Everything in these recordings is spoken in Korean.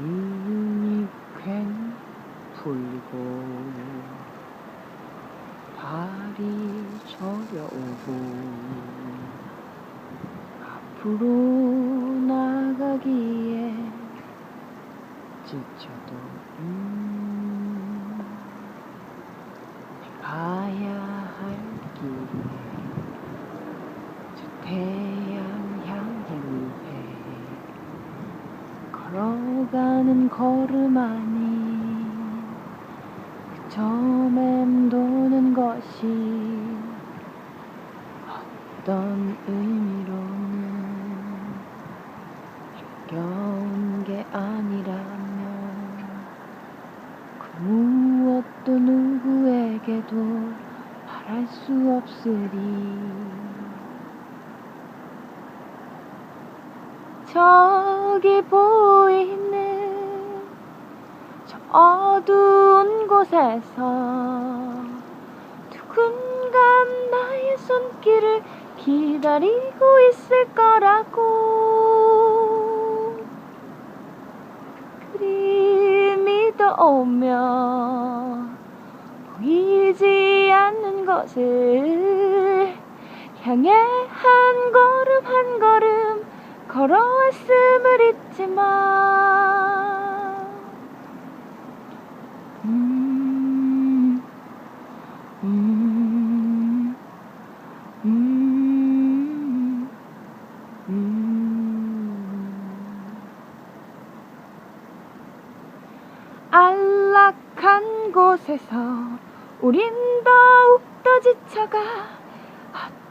눈이 괜 풀리고 발이 저려오고 앞으로 나가기에 지쳐도 음 가야 할 길에 저 태양 향해 위해 걸어 가는 걸음 아닌 그저 맴도는 것이 어떤 의미로는 역겨운 게 아니라면 그 무엇도 누구에게도 바랄 수 없으리 저기 보이는 저 어두운 곳에서 누군가 나의 손길을 기다리고 있을 거라고. 그림이 떠오며 보이지 않는 것을 향해 한 걸음 한 걸음 걸어왔음을 잊지 마. 음, 음, 음, 음. 안락한 곳에서 우린 더욱더 지쳐가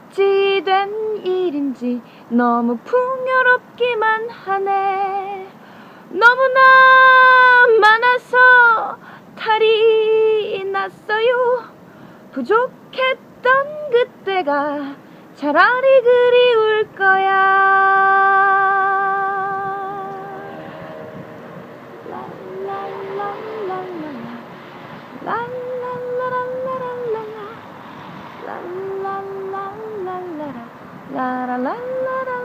어찌 된 일인지 너무 풍요롭기만 하네. 너무나 많아서 탈이 났어요. 부족했던 그때가 차라리 그리울 거야 la la la la.